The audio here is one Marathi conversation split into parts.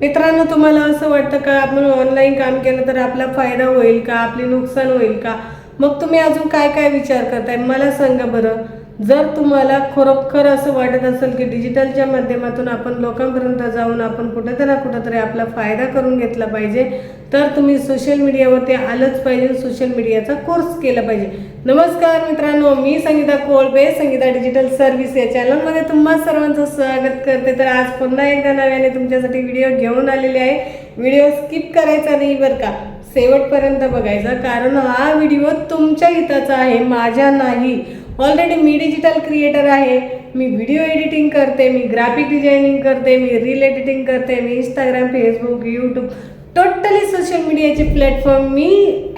मित्रांनो तुम्हाला असं वाटतं का? आपण ऑनलाईन काम केलं तर आपला फायदा होईल का? आपले नुकसान होईल का? मग तुम्ही अजून काय काय विचार करताय? मला सांगा बरं. जर तुम्हाला खरोखर असं वाटत असेल की डिजिटलच्या माध्यमातून आपण लोकांपर्यंत जाऊन आपण कुठं ना कुठंतरी आपला फायदा करून घेतला पाहिजे तर तुम्ही सोशल मीडियावरती आलंच पाहिजे सोशल मीडियाचा कोर्स केला पाहिजे. नमस्कार मित्रांनो मी संगीता कोळबे संगीता डिजिटल सर्व्हिस या चॅनलमध्ये तुम्हा सर्वांचं स्वागत करते. तर आज पुन्हा एकदा नव्याने तुमच्यासाठी व्हिडिओ घेऊन आलेले आहे. व्हिडिओ स्किप करायचा नाही बरं का? शेवटपर्यंत बघायचा. कारण हा व्हिडिओ तुमच्या हिताचा आहे माझ्या नाही. ऑलरेडी मी डिजिटल क्रिएटर आहे. मी व्हिडिओ एडिटिंग करते मी ग्राफिक डिझायनिंग करते मी रील एडिटिंग करते मी Instagram Facebook YouTube totally social मीडियाचे प्लॅटफॉर्म मी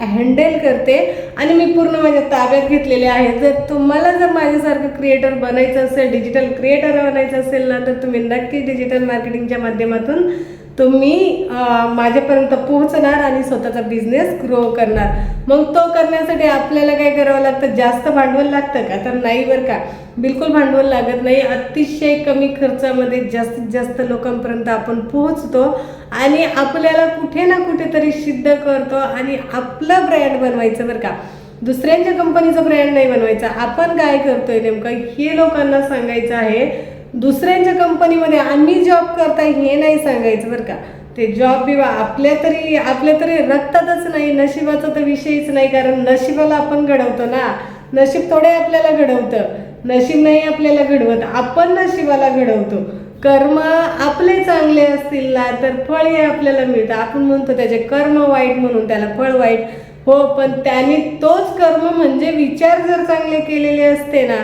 हँडल करते आणि मी पूर्ण माझ्या ताब्यात घेतलेले आहे जर तुम्हाला जर माझ्यासारखं क्रिएटर बनायचं असेल डिजिटल क्रिएटर बनायचं असेल ना तर तुम्ही नक्की डिजिटल मार्केटिंगच्या माध्यमातून तुम्ही माझ्यापर्यंत पोहोचणार आणि स्वतःचा बिझनेस ग्रो करणार. मग तो करण्यासाठी आपल्याला काय करावं लागतं? जास्त भांडवल लागतं का? तर नाही बरं का. बिलकुल भांडवल लागत नाही. अतिशय कमी खर्चामध्ये जास्तीत जास्त लोकांपर्यंत आपण पोहोचतो आणि आपल्याला कुठे ना कुठेतरी सिद्ध करतो आणि आपलं ब्रँड बनवायचं बरं का. दुसऱ्यांच्या कंपनीचं ब्रँड नाही बनवायचं. आपण काय करतोय नेमकं? हे लोकांना सांगायचं आहे दुसऱ्यांच्या कंपनीमध्ये आम्ही जॉब करताय हे नाही सांगायचं बरं का. ते जॉब बिवा आपल्या तरी आपल्या तरी रक्तातच नाही नशिबाचा तर विषयच नाही कारण नशिबाला आपण घडवतो ना. नशीब थोडे आपल्याला घडवतं. नशीब नाही आपल्याला घडवत आपण नशिबाला घडवतो. कर्म आपले चांगले असतील ना तर फळ हे आपल्याला मिळतं. आपण म्हणतो त्याचे कर्म वाईट म्हणून त्याला फळ वाईट. हो पण त्याने तोच कर्म म्हणजे विचार जर चांगले केलेले असते ना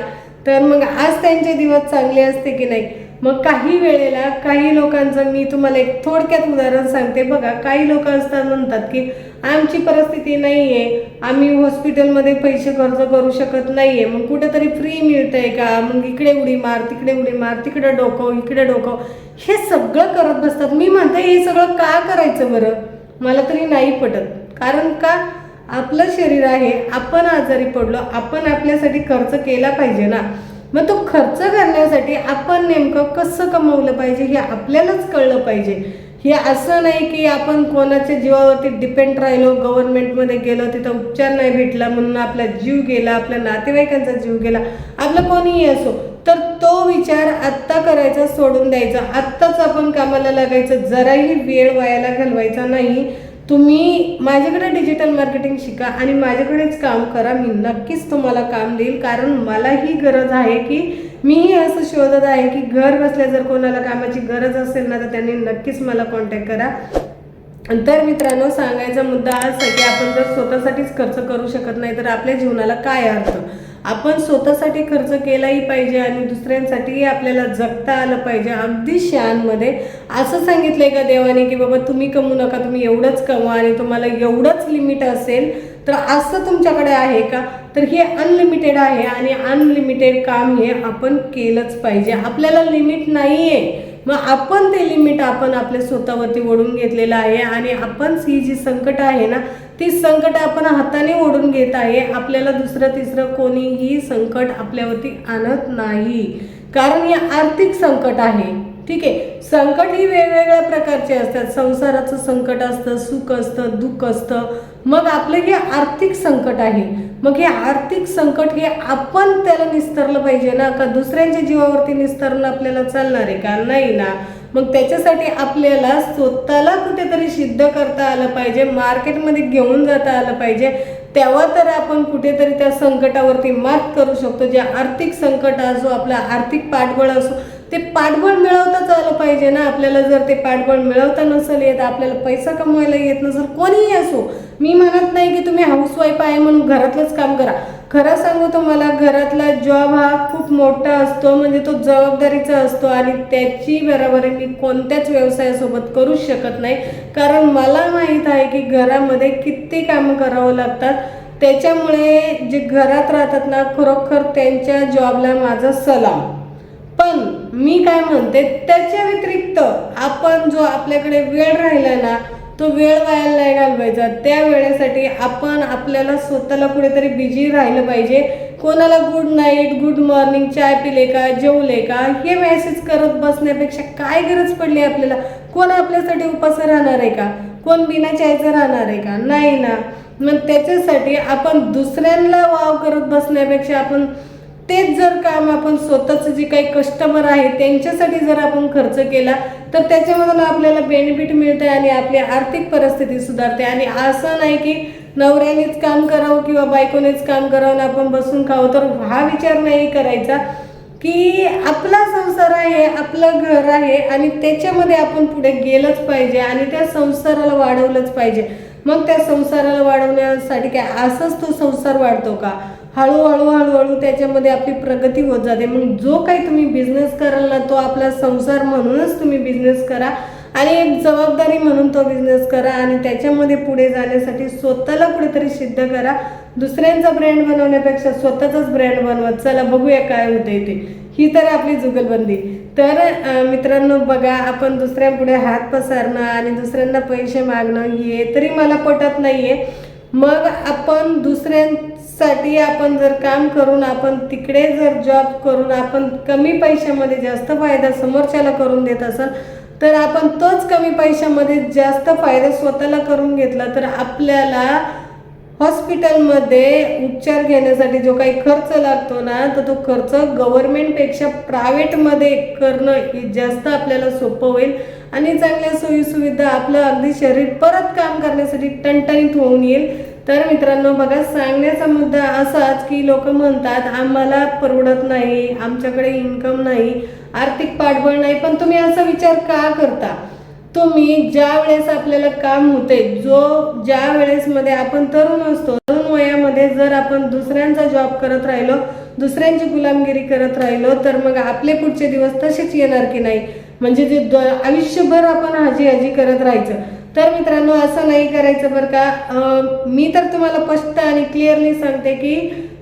तर मग आज त्यांचे दिवस चांगले असते की नाही? मग काही वेळेला काही लोकांचं मी तुम्हाला एक थोडक्यात उदाहरण सांगते. बघा काही लोक असतात म्हणतात की आमची परिस्थिती नाही आहे आम्ही हॉस्पिटलमध्ये पैसे खर्च करू शकत नाही आहे मग कुठेतरी फ्री मिळतंय का? मग इकडे उडी मार तिकडे उडी मार तिकडे डोकं इकडे डोकव हे सगळं करत बसतात. मी म्हणते हे सगळं का करायचं बरं? मला तरी नाही पटत. कारण का? आपलं शरीर आहे आपण आजारी पडलो आपण आपल्यासाठी खर्च केला पाहिजे ना. मग तो खर्च करण्यासाठी आपण नेमकं कसं कमवलं पाहिजे हे आपल्यालाच कळलं पाहिजे. हे असं नाही की आपण कोणाच्या जीवावरती डिपेंड राहिलो गव्हर्नमेंटमध्ये गेलो तिथं उपचार नाही भेटला म्हणून आपला जीव गेला आपल्या नातेवाईकांचा जीव गेला आपलं कोणीही असो तर तो विचार आत्ता करायचा सोडून द्यायचा. आत्ताच आपण कामाला लागायचं जराही वेळ वायाला घालवायचा नाही. तुम्ही माझ्याकडे डिजिटल मार्केटिंग शिका आणि माझ्याकडेच काम करा. मी नक्कीच तुम्हाला काम देईल. कारण मला ही गरज आहे की मीही असं शोधत आहे की घर बसल्या जर कोणाला कामाची गरज असेल ना तर त्यांनी नक्कीच मला कॉन्टॅक्ट करा. तर मित्रांनो सांगायचा मुद्दा असा की आपण जर स्वतःसाठीच खर्च करू शकत नाही तर आपल्या जीवनाला काय अर्थ? आपण स्वतःसाठी खर्च केलाही पाहिजे आणि दुसऱ्यांसाठीही आपल्याला जगता आलं पाहिजे अगदी शानमध्ये असं सांगितलंय का देवाने की बाबा तुम्ही कमवू नका तुम्ही एवढंच कमवा आणि तुम्हाला एवढंच लिमिट असेल तर असं तुमच्याकडे आहे का? तर हे अनलिमिटेड आहे आणि अनलिमिटेड काम हे आपण केलंच पाहिजे. आपल्याला लिमिट नाही आहे मग आपण ते लिमिट आपण आपल्या स्वतःवरती ओढून घेतलेलं आहे आणि आपण ही जी संकट आहे ना ती संकट आपण हाताने ओढून घेत आहे. आपल्याला दुसरं तिसरं कोणीही संकट आपल्यावरती आणत नाही. कारण हे आर्थिक संकट आहे. ठीक आहे? संकट ही वेगवेगळ्या प्रकारचे असतात. संसाराचं संकट असतं सुख असतं दुःख असतं. मग आपलं हे आर्थिक संकट आहे. मग हे आर्थिक संकट हे आपण त्याला निस्तरलं पाहिजे ना? का दुसऱ्यांच्या जीवावरती निस्तरणं आपल्याला चालणार आहे? का? नाही ना. मग त्याच्यासाठी आपल्याला स्वतःला कुठेतरी सिद्ध करता आलं पाहिजे मार्केटमध्ये घेऊन जाता आलं पाहिजे. तेव्हा तर आपण कुठेतरी त्या संकटावरती मात करू शकतो. जे आर्थिक संकट असो आपला आर्थिक पाठबळ असो ते पाठबळ मिळवताच आलं पाहिजे ना. आपल्याला जर ते पाठबळ मिळवता नसेल येत आपल्याला पैसा कमवायला येत नसेल कोणीही असो. मी म्हणत नाही की तुम्ही हाऊसवाईफ आहे म्हणून घरातलंच काम करा. खरं सांगू तुम्हाला घरातला जॉब हा खूप मोठा असतो म्हणजे तो जबाबदारीचा असतो आणि त्याची बरोबरी मी कोणत्याच व्यवसायासोबत करूच शकत नाही. कारण मला माहीत आहे की घरामध्ये किती कामं करावं लागतात. त्याच्यामुळे जे घरात राहतात ना खरोखर त्यांच्या जॉबला माझा सलाम. पण मी काय म्हणते त्याच्या व्यतिरिक्त आपण जो आपल्याकडे वेळ राहिला ना तो वेळ वाया नाही घालवायचा. त्या वेळेसाठी आपण आपल्याला स्वतःला कुठेतरी बिझी राहिलं पाहिजे. कोणाला गुड नाईट गुड मॉर्निंग चाय पिले का जेवले का हे मेसेज करत बसण्यापेक्षा काय गरज पडली आपल्याला? कोण आपल्यासाठी उपास राहणार आहे का? कोण बिना चायचं राहणार आहे का? नाही ना. मग त्याच्यासाठी आपण दुसऱ्यांना वाव करत बसण्यापेक्षा आपण तेच जर काम आपण स्वतःचं जे काही कस्टमर आहे त्यांच्यासाठी जर आपण खर्च केला तर त्याच्यामधून आपल्याला बेनिफिट मिळते आणि आपली आर्थिक परिस्थिती सुधारते. आणि असं नाही की नवऱ्यानेच काम करावं किंवा बायकोनेच काम करावं आपण बसून खावं. तर हा विचार नाही करायचा की आपला संसार आहे आपलं घर आहे आणि त्याच्यामध्ये आपण पुढे गेलंच पाहिजे आणि त्या संसाराला वाढवलंच पाहिजे. मग त्या संसाराला वाढवण्यासाठी काय असंच तो संसार वाढतो का? हळूहळू हळूहळू त्याच्यामध्ये आपली प्रगती होत जाते. मग जो काही तुम्ही बिझनेस कराल ना तो आपला संसार म्हणूनच तुम्ही बिझनेस करा आणि एक जबाबदारी म्हणून तो बिझनेस करा आणि त्याच्यामध्ये पुढे जाण्यासाठी स्वतःला कुठेतरी सिद्ध करा. दुसऱ्यांचा ब्रँड बनवण्यापेक्षा स्वतःचाच ब्रँड बनवत चला बघूया काय होते ते. ही तर आपली जुगलबंदी. तर मित्रांनो बघा आपण दुसऱ्यांपुढे हात पसारणं आणि दुसऱ्यांना पैसे मागणं हे तरी मला पटत नाही आहे मग आपण दुसऱ्यांसाठी आपण जर काम करून आपण तिकडे जर जॉब करून आपण कमी पैशामध्ये जास्त फायदा समोरच्याला करून देत असाल तर आपण तोच कमी पैशामध्ये जास्त फायदा स्वतःला करून घेतला तर आपल्याला हॉस्पिटलमध्ये उपचार घेण्यासाठी जो काही खर्च लागतो ना तर तो खर्च गव्हर्मेंटपेक्षा प्रायव्हेटमध्ये करणं हे जास्त आपल्याला सोपं होईल. आणि चांगल्या सोयीसुविधा आपलं अगदी शरीर परत काम करण्यासाठी टणटणीत होऊन येईल. तर मित्रांनो बघा सांगण्याचा मुद्दा असाच की लोक म्हणतात आम्हाला परवडत नाही आमच्याकडे इन्कम नाही आर्थिक पाठबळ नाही. पण तुम्ही असा विचार का करता? तुम्ही ज्या वेळेस आपल्याला काम होते जो ज्या वेळेसमध्ये आपण तरुण असतो तरुण वयामध्ये जर आपण दुसऱ्यांचा जॉब करत राहिलो दुसऱ्यांची गुलामगिरी करत राहिलो तर मग आपले पुढचे दिवस तसेच येणार की नाही? म्हणजे जे आयुष्यभर आपण हाजी हाजी करत राहायचं. तर मित्रांनो असं नाही करायचं बरं का. मी तर तुम्हाला स्पष्ट आणि क्लिअरली सांगते की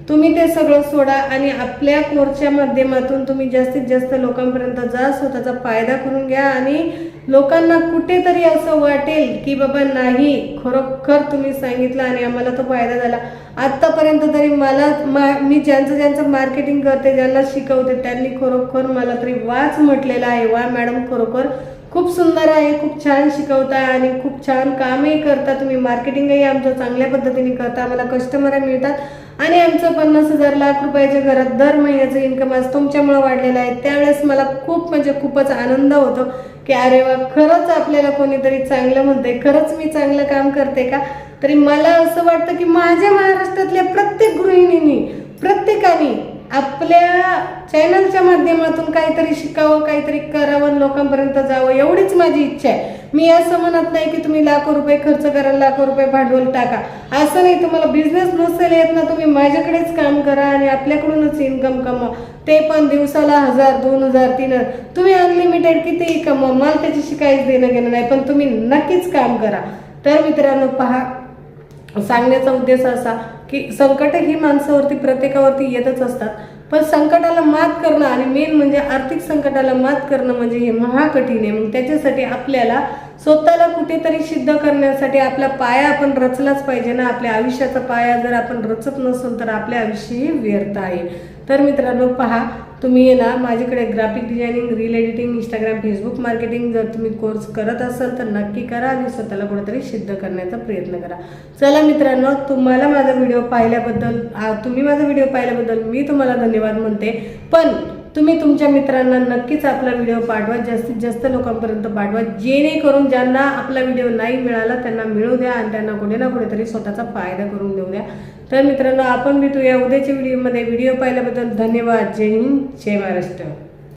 तुम्ही ते सगळं सोडा आणि आपल्या कोर्सच्या माध्यमातून तुम्ही जास्तीत जास्त लोकांपर्यंत जा स्वतःचा फायदा करून घ्या आणि लोकांना कुठेतरी असं वाटेल की बाबा नाही खरोखर तुम्ही सांगितलं आणि आम्हाला तो फायदा झाला. आत्तापर्यंत तरी मला मा मी ज्यांचं ज्यांचं मार्केटिंग करते ज्यांना शिकवते त्यांनी खरोखर मला तरी वाच म्हटलेला आहे. वा मॅडम खरोखर खूप सुंदर आहे खूप छान शिकवताय आणि खूप छान कामही करता तुम्ही. मार्केटिंगही आमचं चांगल्या पद्धतीने करता. आम्हाला कस्टमर मिळतात. आणि आमचं पन्नास हजार लाख रुपयाच्या घरात दर महिन्याचं इन्कम आज तुमच्यामुळं वाढलेलं आहे. त्यावेळेस मला खूप म्हणजे खूपच आनंद होतो की अरे वा खरंच आपल्याला कोणीतरी चांगलं म्हणते खरंच मी चांगलं काम करते का? तरी मला असं वाटतं की माझ्या महाराष्ट्रातल्या प्रत्येक गृहिणींनी प्रत्येकाने आपल्या चॅनलच्या माध्यमातून काहीतरी शिकावं काहीतरी करावं लोकांपर्यंत जावं एवढीच माझी इच्छा आहे. मी असं म्हणत नाही की तुम्ही लाखो रुपये खर्च करा लाखो रुपये भांडवल टाका. असं नाही तुम्हाला बिझनेस नसेल येत ना तुम्ही माझ्याकडेच काम करा आणि आपल्याकडूनच इन्कम कमवा ते पण दिवसाला हजार दोन हजार तीन हजार. तुम्ही अनलिमिटेड कितीही कमवा मला त्याच्याशी काहीच देणं घेणं नाही पण तुम्ही नक्कीच काम करा. तर मित्रांनो पहा सांगण्याचा उद्देश असा की संकट ही माणसावरती प्रत्येकावरती येतच असतात. पण संकटाला मात करणं आणि मेन म्हणजे आर्थिक संकटाला मात करणं म्हणजे हे महाकठीण आहे. मग त्याच्यासाठी आपल्याला स्वतःला कुठेतरी सिद्ध करण्यासाठी आपला पाया आपण रचलाच पाहिजे ना. आपल्या आयुष्याचा पाया जर आपण रचत नसेल तर आपल्या आयुष्यही व्यर्थ आहे. तर मित्रांनो पहा तुम्ही आहे ना माझ्याकडे graphic designing reel editing Instagram Facebook marketing जर तुम्ही कोर्स करत असाल तर नक्की करा आणि स्वतःला कुठेतरी सिद्ध करण्याचा प्रयत्न करा. चला मित्रांनो तुम्हाला माझा व्हिडिओ पाहिल्याबद्दल तुम्ही माझा व्हिडिओ पाहिल्याबद्दल मी तुम्हाला धन्यवाद म्हणते. पण तुम्ही तुमच्या मित्रांना नक्कीच आपला व्हिडिओ पाठवा जास्तीत जास्त लोकांपर्यंत पाठवा. जेणेकरून ज्यांना आपला व्हिडिओ नाही मिळाला त्यांना मिळू द्या आणि त्यांना कुठे ना कुठेतरी स्वतःचा फायदा करून देऊ द्या. तर मित्रांनो आपण भेटूया उद्याच्या व्हिडिओमध्ये व्हिडिओ पाहिल्याबद्दल धन्यवाद. जय हिंद जय महाराष्ट्र.